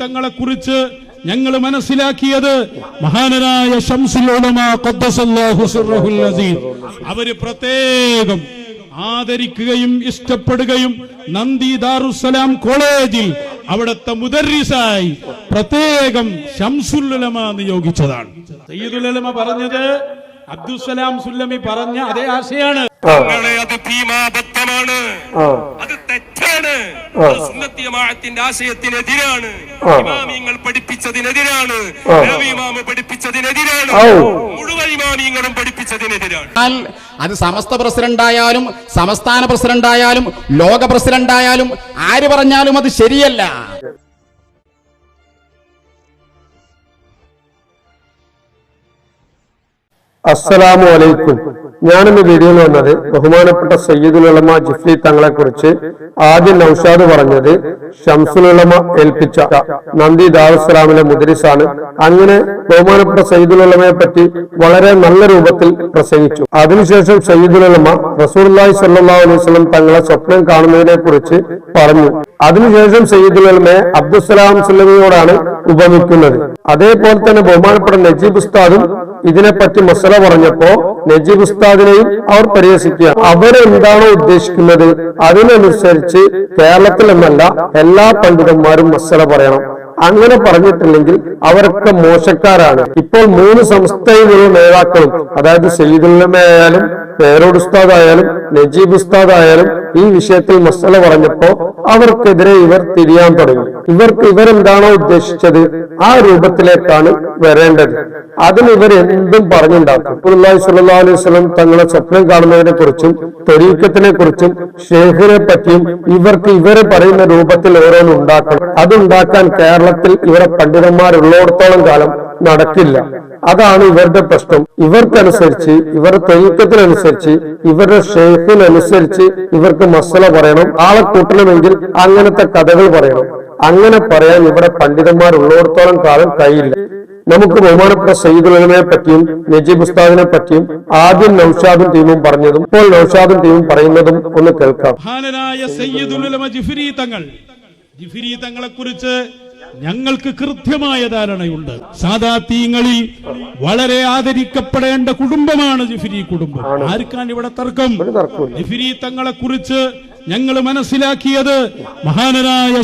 തങ്ങളെ കുറിച്ച് ഞങ്ങൾ മനസ്സിലാക്കിയത് മഹാനരായ ഷംസുൽ ഉലമ ഖദ്ദസല്ലാഹു സിർറഹുൽ അസീസ് അവർ പ്രത്യേകം ആദരിക്കുകയും ഇഷ്ടപ്പെടുകയും നന്ദി ദാറുസലാം കോളേജിൽ അവിടുത്തെ മുദർരിസായി പ്രത്യേകം ഷംസുൽ ഉലമ നിയോഗിച്ചതാണ്. സയ്യിദുലമ ഉലമ പറഞ്ഞത് അബ്ദുസലാം സുല്ലമി പറഞ്ഞ അതേ ആശയാണ്. തങ്ങളെ അത് ഭീമാബദ്ധമാണ്. അത് തെറ്റാണ് സുന്നത്തിയമാഴത്തിന്റെ ആശയത്തിനെതിരാണ്. ഇമാമിയങ്ങൾ പഠിപ്പിച്ചതിനെതിരാണ്. രവിമാമ ഇമാമ് പഠിപ്പിച്ചതിനെതിരാണ്. മുഴുവൻ ഇമാമിയങ്ങളും പഠിപ്പിച്ചതിനെതിരാണ്. അത് സമസ്ത പ്രസിഡന്റ് ആയാലും സംസ്ഥാന പ്രസിഡന്റ് ആയാലും ലോക പ്രസിഡന്റ് ആയാലും ആര് പറഞ്ഞാലും അത് ശരിയല്ല. അസ്സലാമു അലൈക്കും. ഞാനിന്ന് വീഡിയോയിൽ വന്നത് ബഹുമാനപ്പെട്ട സയ്യിദുൽ ഉലമ ജിഫ്ലി തങ്ങളെ കുറിച്ച് ആദ്യം നൌഷാദ് പറഞ്ഞത് ഷംസുൽ ഉലമ ഏൽപ്പിച്ച നന്ദി ദാറുസലാമിലെ മുദരിസാണ്. അങ്ങനെ ബഹുമാനപ്പെട്ട സയ്യിദുൽ ഉലമയെ പറ്റി വളരെ നല്ല രൂപത്തിൽ പ്രസംഗിച്ചു. അതിനുശേഷം സയ്യിദുൽ ഉലമ റസൂർലായി അലൈഹി വസല്ലം തങ്ങളെ സ്വപ്നം കാണുന്നതിനെ കുറിച്ച് പറഞ്ഞു. അതിനുശേഷം സയ്യിദുൽ ഉലമയെ അബ്ദുസലാം സുല്ലമിയോടാണ് ഉപമിക്കുന്നത്. അതേപോലെ തന്നെ ബഹുമാനപ്പെട്ട നജീബ് ഉസ്താദും ഇതിനെപ്പറ്റി മസല പറഞ്ഞപ്പോ നജീബ് ഉസ്താദിനെയും അവർ പരിഹസിക്കുക. അവരെന്താണോ ഉദ്ദേശിക്കുന്നത് അതിനനുസരിച്ച് കേരളത്തിൽ എന്നല്ല എല്ലാ പണ്ഡിതന്മാരും മസല പറയണം. അങ്ങനെ പറഞ്ഞിട്ടില്ലെങ്കിൽ അവരൊക്കെ മോശക്കാരാണ്. ഇപ്പോൾ മൂന്ന് സംസ്ഥയിലുള്ള നേതാക്കളും അതായത് സയ്യിദുല്ലമയായാലും പേരോട് ഉസ്താദ് ആയാലും നജീബ് ഉസ്താദ് ആയാലും ഈ വിഷയത്തിൽ മസല പറഞ്ഞപ്പോ അവർക്കെതിരെ ഇവർ തിരിയാൻ തുടങ്ങി. ഇവർക്ക് ഇവരെന്താണോ ഉദ്ദേശിച്ചത്? ആ രൂപത്തിലേക്കാണ് വരേണ്ടത്. അതിന് ഇവർ എന്തും പറഞ്ഞുണ്ടാക്കും. റസൂലുള്ളാഹി സ്വല്ലല്ലാഹു അലൈഹി വസല്ലം തങ്ങളെ സ്വപ്നം കാണുന്നതിനെ കുറിച്ചും തൊരീക്കത്തിനെ കുറിച്ചും ഷേഖിനെ പറ്റിയും ഇവർക്ക് ഇവരെ പറയുന്ന രൂപത്തിൽ ഓരോന്ന് ഉണ്ടാക്കണം. അതുണ്ടാക്കാൻ കേരളത്തിൽ ഇവരെ പണ്ഡിതന്മാരുള്ളിടത്തോളം കാലം നടക്കില്ല. അതാണ് ഇവരുടെ പ്രശ്നം. ഇവർക്കനുസരിച്ച് ഇവരുടെ തെയ്ക്കത്തിനനുസരിച്ച് ഇവരുടെ ഷേഫിനനുസരിച്ച് ഇവർക്ക് മസല പറയണം. ആളെ കൂട്ടണമെങ്കിൽ അങ്ങനത്തെ കഥകൾ പറയണം. അങ്ങനെ പറയാൻ ഇവിടെ പണ്ഡിതന്മാർ ഉള്ളിടത്തോളം കാലം കഴിയില്ല. നമുക്ക് ബഹുമാനപ്പെട്ട സയ്യിദുലമയെ പറ്റിയും നജീബ് ഉസ്താദിനെ പറ്റിയും ആദ്യം നൌഷാദും ടീമും പറഞ്ഞതും ഇപ്പോൾ നൌഷാദും ടീമും പറയുന്നതും ഒന്ന് കേൾക്കാം. തങ്ങൾ. ജിഫ്രി തങ്ങളെ കുറിച്ച് ഞങ്ങൾക്ക് കൃത്യമായ ധാരണയുണ്ട്. സാദാത്തീങ്ങളിൽ വളരെ ആദരിക്കപ്പെടേണ്ട കുടുംബമാണ് ജിഫിരി കുടുംബം. ആർക്കാണ് ഇവിടെ തർക്കം? ജിഫിരി തങ്ങളെ കുറിച്ച് ഞങ്ങൾ മനസ്സിലാക്കിയത് മഹാനരായ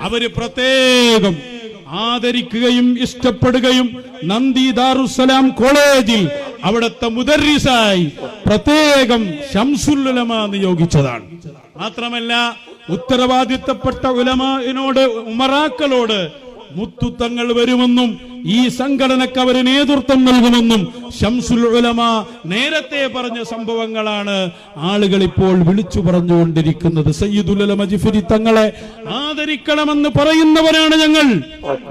അവർ പ്രത്യേകം ആദരിക്കുകയും ഇഷ്ടപ്പെടുകയും നന്ദി ദാറുസലാം കോളേജിൽ അവിടുത്തെ മുദർരിസായി പ്രത്യേകം ഷംസുല്ലുലമ നിയോഗിച്ചതാണ്. മാത്രമല്ല ഉത്തരവാദിത്തപ്പെട്ട ഉലമാനോട് ഉമറാക്കളോട് മുത്തുത്തങ്ങൾ വരുമെന്നും ഈ സംഘടനക്ക് അവർ നേതൃത്വം നൽകുമെന്നും ഷംസുൽ ഉലമ നേരത്തെ പറഞ്ഞ സംഭവങ്ങളാണ് ആളുകൾ ഇപ്പോൾ വിളിച്ചു പറഞ്ഞുകൊണ്ടിരിക്കുന്നത്. സയ്യിദുൽ ഉലമ ജിഫരി തങ്ങളെ ആദരിക്കണമെന്ന് പറയുന്നവരാണ് ഞങ്ങൾ.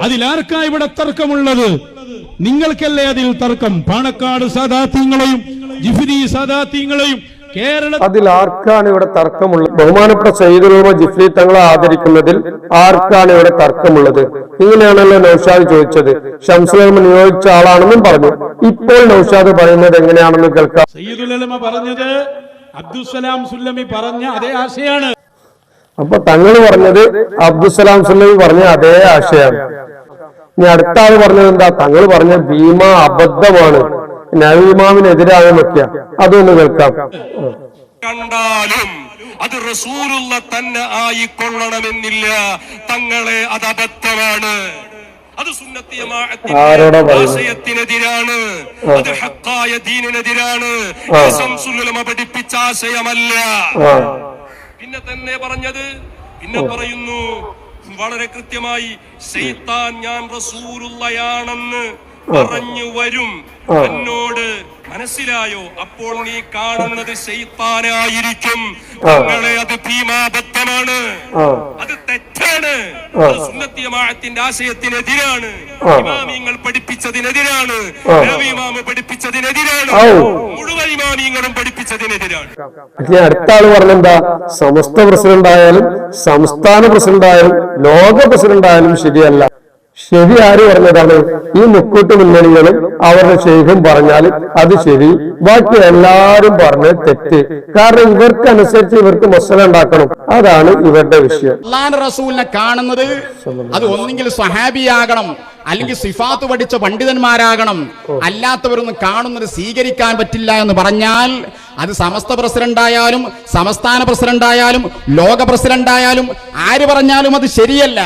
അതിലാർക്കാ ഇവിടെ തർക്കമുള്ളത്? നിങ്ങൾക്കല്ലേ അതിൽ തർക്കം? പാണക്കാട് സാദാത്യങ്ങളെയും ജിഫിരി സാദാത്യങ്ങളെയും കേരള അതിൽ ആർക്കാണ് ഇവിടെ തർക്കമുള്ളത്? ബഹുമാനപ്പെട്ട സയ്യിദുലമ ജിഫ്രി തങ്ങളെ ആദരിക്കുന്നതിൽ ആർക്കാണ് ഇവിടെ തർക്കമുള്ളത്? ഇങ്ങനെയാണല്ലോ നൌഷാദ് ചോദിച്ചത്. ഷംസുലമ നിയോഗിച്ച ആളാണെന്നും പറഞ്ഞു. ഇപ്പോൾ നൌഷാദ് പറയുന്നത് എങ്ങനെയാണെന്ന് കേൾക്കാം. സയ്യിദുലമ പറഞ്ഞത് അബ്ദുസലാം സുല്ലമി പറഞ്ഞ അതേ ആശയാണ്. അപ്പൊ തങ്ങൾ പറഞ്ഞത് അബ്ദുസലാം സുല്ലമി പറഞ്ഞ അതേ ആശയാണ്. ഇനി അടുത്ത ആൾ പറഞ്ഞത് എന്താ? തങ്ങൾ പറഞ്ഞ ഭീമ അബദ്ധമാണ്. നവീമാവിനെതിരാകുന്നൊക്കെയാ അതൊന്ന് കേൾക്കാം. കണ്ടാലും അത് റസൂലുള്ള തന്നെ ആയിക്കൊള്ളണമെന്നില്ല. തങ്ങളെ അത് അബദ്ധമാണ്. അത് സുന്നത്തിയമാശയത്തിനെതിരാണ്? ആശയത്തിനെതിരാണ്. അത് ഹക്കായ ദീനിനെതിരാണ്. പഠിപ്പിച്ച ആശയമല്ല പിന്നെ തന്നെ പറഞ്ഞത് പിന്നെ പറയുന്നു വളരെ കൃത്യമായി ശൈത്താൻ ഞാൻ റസൂലുള്ളയാണെന്ന് പറഞ്ഞു വരും. എന്നോട് മനസ്സിലായോ? അപ്പോൾ നീ കാണുന്നത് ശൈത്താനായിരിക്കും അത് ഭീമാബദ്ധമാണ്. അത് തെറ്റാണ്. സുന്നത്തിയമാഴത്തിന്റെ ആശയത്തിനെതിരാണ്. ഇമാമിയങ്ങൾ പഠിപ്പിച്ചതിനെതിരാണ്. രവിമാമ പഠിപ്പിച്ചതിനെതിരാണ്. മുഴുവൻ ഇമാമിയങ്ങളും പഠിപ്പിച്ചതിനെതിരാണ്. അടുത്ത ആൾ പറഞ്ഞെന്താ? സമസ്ത പ്രസിഡന്റ് ആയാലും സംസ്ഥാന പ്രസിഡന്റ് ആയാലും ലോക പ്രസിഡന്റ് ആയാലും ശരിയല്ല. ശരി ആര് പറഞ്ഞതാണ്? ഈ മുക്കൂട്ട് മുന്നണികളും അവരുടെ ശേഖം പറഞ്ഞാൽ അത് ശരി. ബാക്കി എല്ലാരും പറഞ്ഞ തെറ്റ്. കാരണം ഇവർക്ക് അനുസരിച്ച് ഇവർക്ക് മസല ഉണ്ടാക്കണം. അതാണ് ഇവരുടെ വിഷയം. റസൂലിനെ കാണുന്നത് അത് ഒന്നെങ്കിൽ സ്വഹാബിയാകണം അല്ലെങ്കിൽ സിഫാത്ത് പഠിച്ച പണ്ഡിതന്മാരാകണം. അല്ലാത്തവരൊന്നും കാണുന്നത് സ്വീകരിക്കാൻ പറ്റില്ല എന്ന് പറഞ്ഞാൽ അത് സമസ്ത പ്രസിഡന്റായാലും സംസ്ഥാന പ്രസിഡന്റായാലും ലോക പ്രസിഡന്റായാലും ആര് പറഞ്ഞാലും അത് ശരിയല്ല.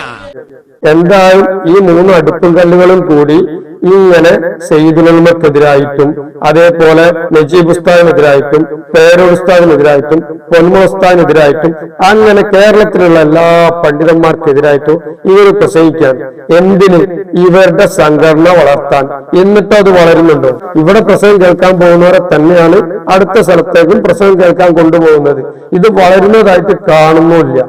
എന്തായാലും ഈ മൂന്ന് അടുപ്പും കല്ലുകളും കൂടി ഇങ്ങനെ സെയ്ദുലമക്കെതിരായിട്ടും അതേപോലെ നജീബ് ഉസ്താദിനെതിരായിട്ടും പേരൂർ ഉസ്താദിനെതിരായിട്ടും പൊന്മ ഉസ്താദിനെതിരായിട്ടും അങ്ങനെ കേരളത്തിലുള്ള എല്ലാ പണ്ഡിതന്മാർക്കെതിരായിട്ടും ഇവർ പ്രസംഗിക്കാൻ എന്തിന്? ഇവരുടെ സംഘടന വളർത്താൻ. എന്നിട്ട് അത് വളരുന്നുണ്ടോ? ഇവിടെ പ്രസംഗം കേൾക്കാൻ പോകുന്നവരെ തന്നെയാണ് അടുത്ത സ്ഥലത്തേക്കും പ്രസംഗം കേൾക്കാൻ കൊണ്ടുപോകുന്നത്. ഇത് വളരുന്നതായിട്ട് കാണുന്നുമില്ല.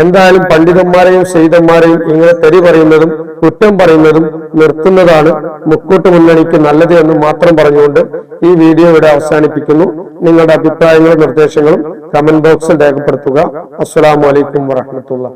എന്തായാലും പണ്ഡിതന്മാരെയും ശൈതന്മാരെയും ഇങ്ങനെ തെറി പറയുന്നതും കുറ്റം പറയുന്നതും നിർത്തുന്നതാണ് മുക്കൂട്ട് മുന്നണിക്ക് നല്ലത് എന്ന് മാത്രം പറഞ്ഞുകൊണ്ട് ഈ വീഡിയോ ഇവിടെ അവസാനിപ്പിക്കുന്നു. നിങ്ങളുടെ അഭിപ്രായങ്ങളും നിർദ്ദേശങ്ങളും കമന്റ് ബോക്സിൽ രേഖപ്പെടുത്തുക. അസ്സലാമു അലൈക്കും വറഹമത്തുള്ള